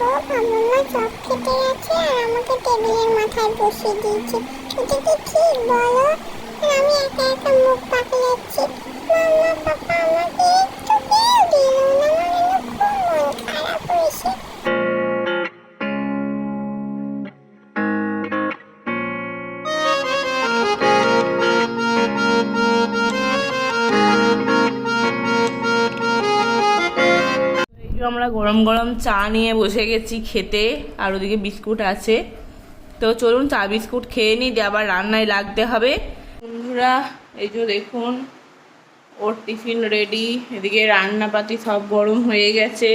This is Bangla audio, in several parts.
বাবা মা চপ খেতে গেছে আর আমাকে টেবিলের মাথায় বসিয়ে দিয়েছে। আমি একা একা মুখ পাকলাচ্ছি। মাম্মা পাপা আমাকে একটু কেউ দিল না আমরা গরম গরম চা নিয়ে বসে গেছি খেতে, আর ওদিকে বিস্কুট আছে। তো চলুন চা, বিস্কুট খেয়ে নিই, দিয়ে আবার রান্নায় লাগতে হবে। বন্ধুরা, এই যে দেখুন, ওর টিফিন রেডি এদিকে রান্নাপাতি সব গরম হয়ে গেছে।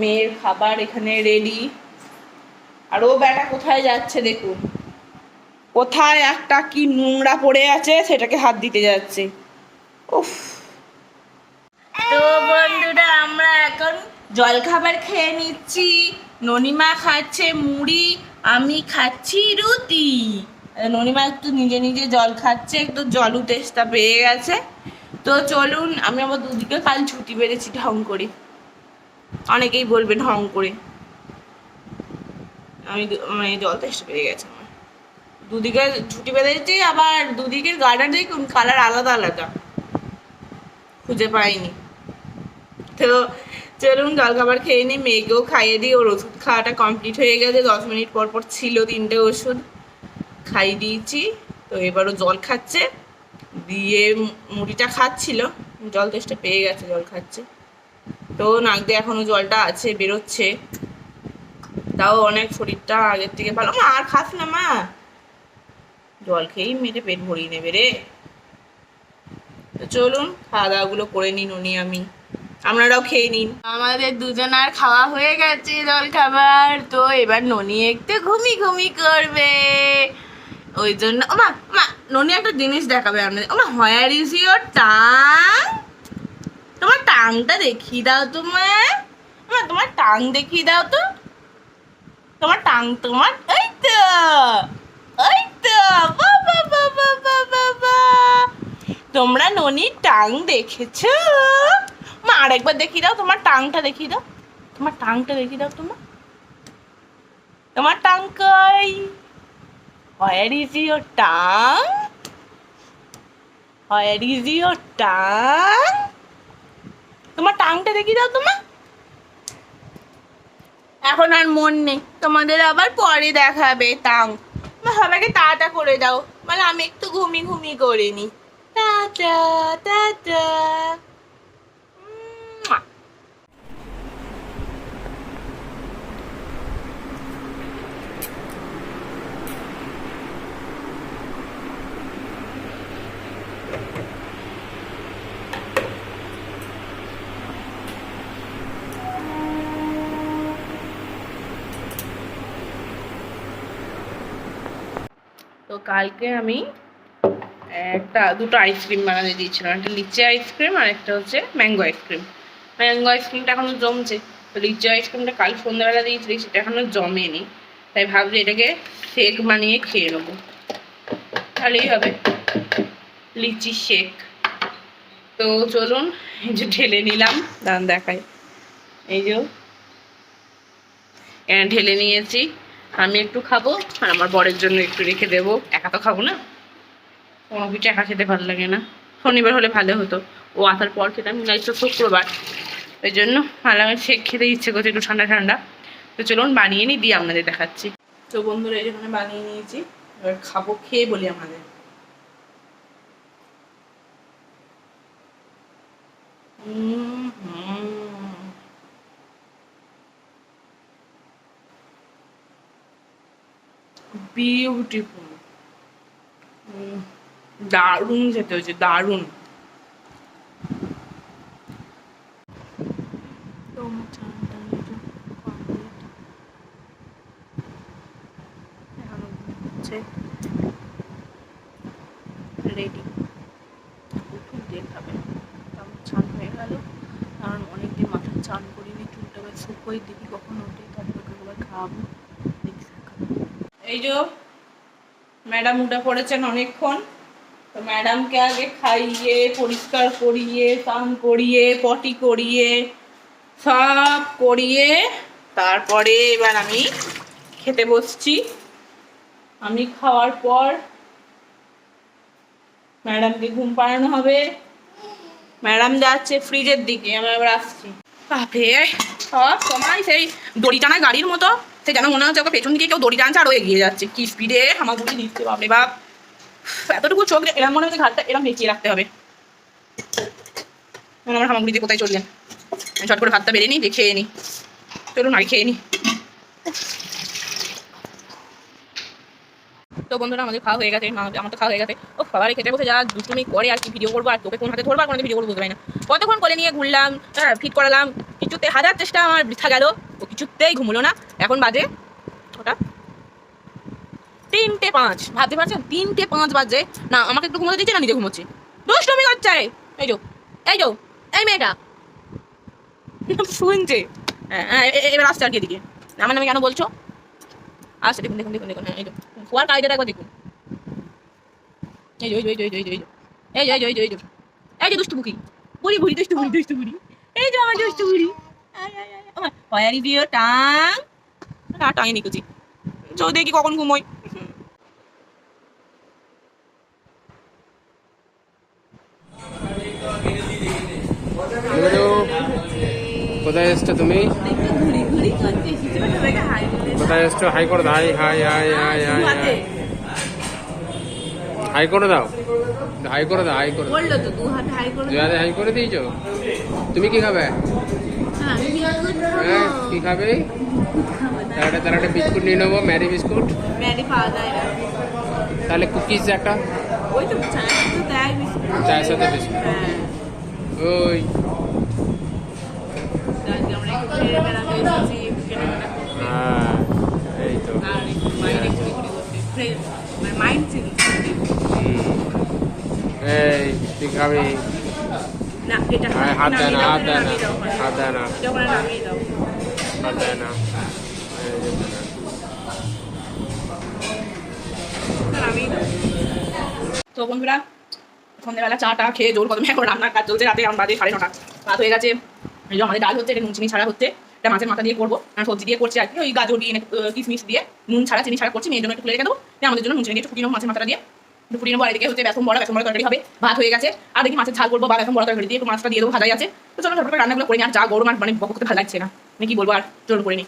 মেয়ের খাবার এখানে রেডি আর ও বেটা কোথায় যাচ্ছে দেখুন? কোথায় একটা কি নোংরা পড়ে আছে, সেটাকে হাত দিতে যাচ্ছে। উফ। তো বন্ধুরা আমরা এখন জল খাবার খেয়ে নিচ্ছি, ননিমা খাচ্ছে মুড়ি, আমি খাচ্ছি রুটি। ননিমা একটু নিজে নিজে জল খাচ্ছে, একটু জলু তেষ্টা পেয়ে গেছে। তো চলুন, আমি আবার দুদিকে কাল ছুটি বেড়েছি ঢং করে। অনেকেই বলবে ঢং করে। আমি মানে জল তেষ্টা পেয়ে গেছে আমার। দুদিকে ছুটি বেঁধেছি আবার দুদিকের গার্ডার দেখুন কালার আলাদা আলাদা। খুঁজে পাইনি। তো চলুন জলখাবার খেয়ে নিই মেয়েকেও খাইয়ে দিই। ওর ওষুধ খাওয়াটা কমপ্লিট হয়ে গেছে। দশ মিনিট পর পর ছিল তিনটে ওষুধ। খাইয়ে দিয়েছি। তো এবারও জল খাচ্ছে। দিয়ে মুড়িটা খাচ্ছিল। জল তেষ্টা পেয়ে গেছে, জল খাচ্ছে। তো নাক দিয়ে এখনও জলটা আছে, বেরোচ্ছে। তাও অনেক শরীরটা আগের থেকে ভালো। মা, আর খাস না, মা। জল খেয়েই মেয়েটা পেট ভরিয়ে নেবে রে। তো চলুন খাওয়া দাওয়াগুলো করে নিন উনি, আমি। আপনারাও খেয়ে নিন। আমাদের দুজনার খাওয়া হয়ে গেছে জল খাবার। তো এবার ননি একটু ঘুমি ঘুমি করবে। ওই জন্য ওমা মা ননি একটা জিনিস দেখাবে আপনাদের। ওমা হোয়ার ইজ ইয়োর টাং তোমার টাংটা দেখিয়ে দাও তোমার মা। তোমার টাং দেখিয়ে দাও তো। তোমার টাং তোমার এই তো। এই তো। বাবা বাবা তোমরা ননির টাং দেখেছ? মা, আরেকবার দেখিয়ে দাও, তোমার টাংটা দেখিয়ে দাও। তোমার টাংটা দেখিয়ে দাও তোমার। তোমার টাং কই? Where is your tongue where is your tongue তোমার টাংটা দেখিয়ে দাও তোমার। এখন আর মন নেই, তোমাদের আবার পরে দেখাবে টাং। সবাইকে টাটা করে দাও। মানে আমি একটু ঘুমি ঘুমি করে নি টাটা টাটা তো কালকে আমি একটা, দুটো আইসক্রিম বানাতে দিয়েছিলাম। একটা লিচি আইসক্রিম আর একটা হচ্ছে ম্যাঙ্গো আইসক্রিম ম্যাঙ্গো আইসক্রিমটা এখনও জমছে। তো লিচি আইসক্রিমটা কাল সন্ধ্যাবেলা দিয়েছিলি, সেটা এখনও জমেনি। তাই ভাবছি এটাকে শেক বানিয়ে খেয়ে নেব। তাহলেই হবে। লিচি শেক তো চলুন, এই যে ঢেলে নিলাম। দান দেখাই। এই যে। ঢেলে নিয়েছি। আমি একটু খাব, আর আমার বরের জন্য একটু রেখে দেবো। একা তো খাব না। কোনো কিছু একা খেতে ভালো লাগে না। শনিবার হলে ভালো হতো। ও আসার পর খেতাম নাই তো শুক্রবার। ওই জন্য ভালো আমার শেক খেতে ইচ্ছে করছে একটু ঠান্ডা ঠান্ডা। তো চলুন বানিয়ে নিই, দিয়ে আপনাদের দেখাচ্ছি। তো বন্ধুরা, এই যেখানে বানিয়ে নিয়েছি। এবার খাব, খেয়ে বলি আমাদের। হুম বিউটিফুল দারুণ খেতে হয়েছে, দারুণ। চান হয়ে কারণ মাথায় চান করিনি, চুলটা শুকোই দেখি কখন ওঠে, তারপর খাওয়াবো এই যে ম্যাডাম উঠে পড়েছেন অনেকক্ষণ। তো ম্যাডামকে আগে খাইয়ে, পরিষ্কার করিয়ে, স্নান করিয়ে, পটি করিয়ে, সব করিয়ে তারপরে এবার আমি খেতে বসছি। আমি খাওয়ার পর ম্যাডামকে ঘুম পাড়ানো হবে। ম্যাডাম যাচ্ছে ফ্রিজের দিকে, আমি এবার আসছি। বাপরে, সব সময় সেই দড়ি টানা গাড়ির মতো। সে যেন মনে হচ্ছে ওকে পেছন দিকে কেউ দড়ি টানছে আরও এগিয়ে যাচ্ছে। কি স্পিডে হামাগুড়ি দিচ্ছে, বাপরে বাপ। এতটুকু চোখ এরম মনে হচ্ছে ঘাটটা এরম বেঁকিয়ে রাখতে হবে। আমার দিয়ে কোথায় চললেন চট করে ভাতটা বেরিয়ে নিই, দিয়ে খেয়ে নিই চলুন আর খেয়ে নিই তো বন্ধুরা আমাদের খাওয়া হয়ে গেছে আমার তো খাওয়া হয়ে গেছে। ও খাবারে খেতে বসে যা দুষ্টুমি করে আর কি ভিডিও করব আর তোকে কোন হাতে ধরবো আর কোনো ভিডিও করব বুঝতে পারি না। কতক্ষণ কোলে নিয়ে ঘুরলাম হ্যাঁ ফিট করালাম কিছুতে হাজার চেষ্টা আমার বৃথা গেল ও কিছুতেই ঘুমলো না। এখন বাজে ওটা তিনটে পাঁচ ভাবতে পারছেন? তিনটে পাঁচ বাজে। না আমাকে একটু ঘুমোতে দিচ্ছে না নিজে ঘুমোচ্ছে। দুষ্টুমি করছে! এই যো এই যো এই মেয়েটা। শুনছে। হ্যাঁ হ্যাঁ, এবার আসছে আর কি এদিকে। আমার নামে কেন বলছো? আসছে দেখুন দেখুন দেখুন দেখুন হ্যাঁ এই যো কায়দাটা একবার দেখুন এই যে এই যে এই যে এই যে এই যে এই যে এই যে এই যে এই যে দুষ্টু বুকি বুড়ি বুড়ি দুষ্টু বুড়ি দুষ্টু বুড়ি এই যে আমার দুষ্টু বুড়ি হয়ারি টাং না টাঙে নিকুচি চৌ দেখি কখন ঘুমোই কোথায় এসছো তুমি এসছো হাই করে দাও hi hi hi hi hi hi করে দাও হাই করে দাও হাই করে জয়াদে হাই করে দিয়েছ তুমি কি খাবে হ্যাঁ কি খাবে তাহলে তার একটা বিস্কুট নিয়ে নেব ম্যারি বিস্কুট তাহলে কুকিজ একটা চায়ের সাথে বিস্কুট ওই হ্যাঁ তো আমি তো বন্ধুরা, সন্ধ্যেবেলা চাটা খেয়ে জোর কদমে এখন রান্নার কাজ চলছে, রাতে আমার বাজে সাড়ে নটা। রাত হয়ে গেছে। আমাদের ডাল হচ্ছে, এটা নুন, চিনি ছাড়া হচ্ছে। এটা মাছের মাথা দিয়ে করব, আর সবজি দিয়ে করছি আর কি। ওই গাজর দিয়ে কিশমিশ দিয়ে, নুন ছাড়া, চিনি ছাড়া করছি। মেয়ের জন্য একটু খুলে রেখে দেবো। আমাদের জন্য নুন, চিনি একটু ফুটিয়ে মাছের মাথা দিয়ে। ফুটিয়ে নেব আর এদিকে হচ্ছে বেসন বড়, বেসন বড়া তরকারি হবে। ভাত হয়ে গেছে। আর দেখি মাছের ঝাল করব, বা বেসন বড়া তরকারি দিয়ে একটু মাছটা দিয়ে দেবো, ভাজাই আছে। তো চলো ঝটপট রান্নাগুলো করে নিই। আর যা গরম আর মানে বকতে ভালো লাগছে না। আমি কি বলব আর চলুন করে নিই।